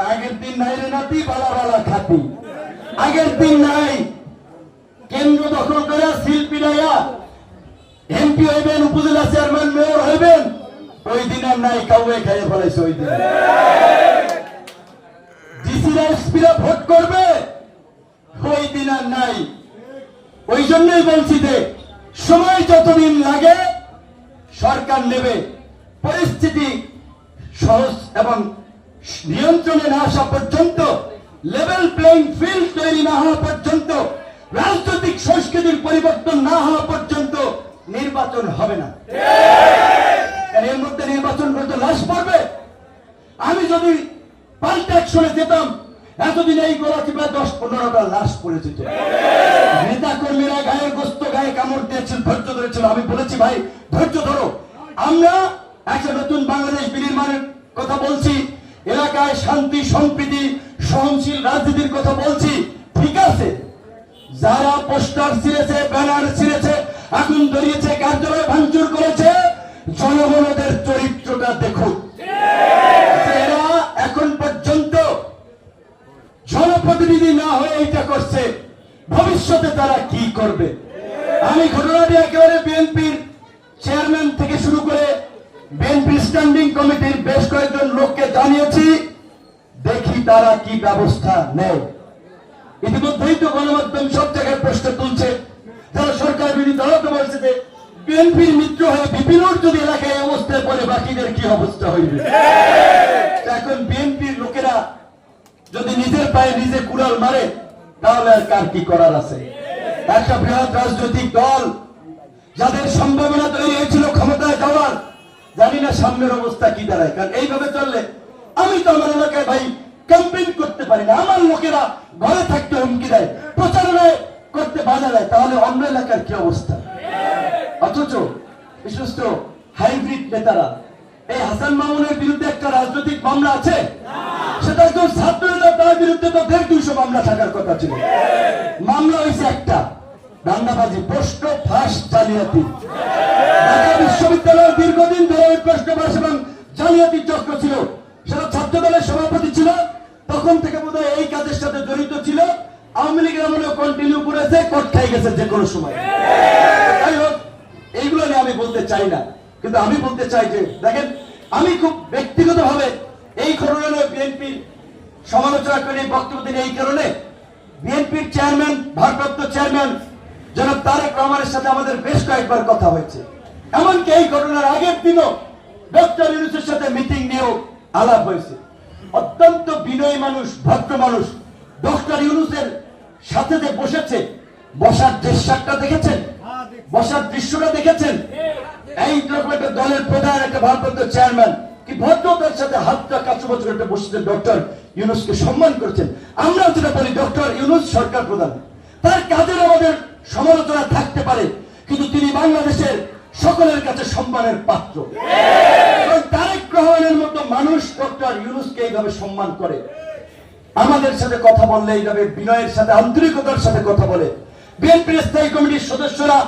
আগের দিন নাই রে নাতি, বালা বালা খাতি। আগের দিন নাই। কেন্দ্র দখল করে সিল পিড়াইয়া এমপি হইবেন, উপজেলা চেয়ারম্যান, মেয়র হইবেন। ওই দিন আর নাই, কাউকে খাইয়ে ফেলাইছে ওই দিন। ডিসিরা এসপিরা ভোট করবে, ওই দিন আর নাই। ওই জন্যই বলছি যে, সময় যতদিন লাগে, সরকার নেবে। পরিস্থিতি সহজ এবং নিয়ন্ত্রণে না আসা পর্যন্ত লেভেল প্লেইং ফিল্ড তৈরি না হওয়া পর্যন্ত, রাজনৈতিক সংস্কৃতির পরিবর্তন না হওয়া পর্যন্ত নির্বাচন হবে না। এর মধ্যে নির্বাচন করতে লাশ পড়বে? আমি যদি পাল্টা অ্যাকশনে যেতাম, এতদিন এই গোলা চিপা দশ পনেরোটা লাশ পড়ে যেত। নেতা কর্মীরা গায়ের গোস্ত গায়ে কামড় দিয়েছিল ধৈর্য ধরেছিল। আমি বলেছি, ভাই, ধৈর্য ধরো। আমরা একটা নতুন বাংলাদেশ বিনির্মাণের কথা বলছি। এলাকায় শান্তি, সম্প্রীতি, সহনশীল রাজনীতির কথা বলছি। ঠিক আছে? যারা পোস্টার ছিঁড়েছে, ব্যানার ছিঁড়েছে, আগুন ধরিয়েছে, কার্যালয় ভাঙচুর করেছে, জনগণদের চরিত্রটা দেখুন। এরা এখন পর্যন্ত জনপ্রতিনিধি না হয়ে এটা করছে। ভবিষ্যতে তারা কি করবে? আমি ঘটনাটি একেবারে বিএনপির চেয়ারম্যান থেকে শুরু করে বিএনপি স্ট্যান্ডিং কমিটির বেশ জানিয়েছি, দেখি তারা কি ব্যবস্থা নেয়। ইতিমধ্যেই তো গণমাধ্যম সব জায়গায় প্রশ্ন তুলছে। যারা সরকার বিরোধী তারা বলছে যে বিএনপির মিত্র হয়ে বিপিনুর যদি এলাকায় অবস্থায় পড়ে, বাকিদের কি অবস্থা হইবে? এখন বিএনপির লোকেরা যদি নিজের পায়ে নিজে কুড়াল মারে, তাহলে আর কার কি করার আছে? একটা বৃহৎ রাজনৈতিক দল, যাদের সম্ভাবনা তৈরি হয়েছিল ক্ষমতায় যাওয়ার, জানি না সামনের অবস্থা কি দাঁড়ায়। কারণ এইভাবে চললে আমি তো আমার এলাকায় ভাই ক্যাম্পেইন করতে পারি না। আমার লোকেরা ঘরে থাকতে হুমকি দেয় প্রচারণায় করতে বাধা দেয়। তাহলে অন্য এলাকার কি অবস্থা? অথচ বিশ্বস্ত হাইব্রিড নেতারা, এই হাসান মামুনের বিরুদ্ধে একটা রাজনৈতিক মামলা আছে? সেটা একজন ছাত্র নেতা, তার বিরুদ্ধে তো দেড় দুইশো মামলা থাকার কথা ছিল। মামলা হয়েছে একটা, দাঙ্গাবাজি, প্রশ্ন ফাঁস জালিয়াতি। ঢাকা বিশ্ববিদ্যালয়ের দীর্ঘদিন ধরে ওই প্রশ্ন ফাঁস এবং জালিয়াতি চক্র ছিল। ছাত্র দলের সভাপতি ছিল, তখন থেকে বোধহয় এই কাজের সাথে জড়িত ছিল। আওয়ামী লীগের আমলেও কন্টিনিউ করেছে কোর্ট খাই গেছে যে কোনো সময়। যাই হোক, এইগুলো নিয়ে আমি বলতে চাই না। কিন্তু আমি বলতে চাই যে, দেখেন, আমি খুব ব্যক্তিগতভাবে এই ঘটনা বিএনপি সমালোচনা করে বক্তব্য দিন এই কারণে। বিএনপির চেয়ারম্যান ভারপ্রাপ্ত চেয়ারম্যান জনাব তারেক রহমানের সাথে আমাদের বেশ কয়েকবার কথা হয়েছে। এমনকি এই ঘটনার আগের দিনও ডক্টর ইউনুসের সাথে মিটিং নিয়েও আলাপ হয়েছে। অত্যন্ত বিনয়ী মানুষ, ভদ্র মানুষ। ডক্টর ইউনুসের সাথে যে বসেছে, বসার দৃশ্যটা দেখেছেন? বসার দৃশ্যটা দেখেছেন? এই একটা দলের প্রধান, একটা ভারপ্রাপ্ত চেয়ারম্যান। কি ভদ্রতার সাথে হাতটা কাছু বছর একটা বসেছে ডক্টর ইউনুসকে সম্মান করেছেন। আমরা যেটা বলি, ডক্টর ইউনুস সরকার প্রধান। তার কাজের আমাদের সমালোচনা থাকতে পারে, কিন্তু তিনি বাংলাদেশের সকলের কাছে সম্মানের পাত্র। তারেক ইউনুসকে এইভাবে সম্মান করে। আমাদের সাথে কথা বললে এইভাবে বিনয়ের সাথে, আন্তরিকতার সাথে কথা বলে। বিএনপির স্থায়ী কমিটির সদস্যরা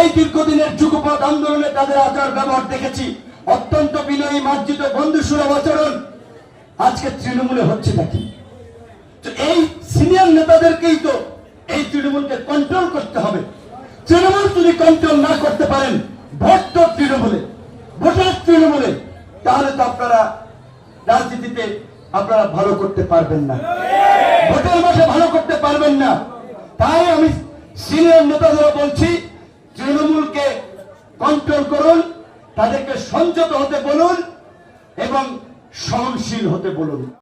এই দীর্ঘদিনের যুগপথ আন্দোলনে তাদের আচার ব্যবহার দেখেছি। অত্যন্ত বিনয়ী, মার্জিত বন্ধু সুলভ আচরণ। আজকে তৃণমূলে হচ্ছে নাকি এই সিনিয়র নেতাদেরকেই তো এই তৃণমূলকে কন্ট্রোল করতে হবে। তৃণমূল যদি কন্ট্রোল না করতে পারেন, ভোট তো তৃণমূলে, ভোটের তৃণমূলে, তাহলে তো আপনারা রাজনীতিতে আপনারা ভালো করতে পারবেন না। ভোটের মাসে ভালো করতে পারবেন না। তাই আমি সিনিয়র নেতাদের বলছি, তৃণমূলকে কন্ট্রোল করুন, তাদেরকে সংযত হতে বলুন এবং সহনশীল হতে বলুন।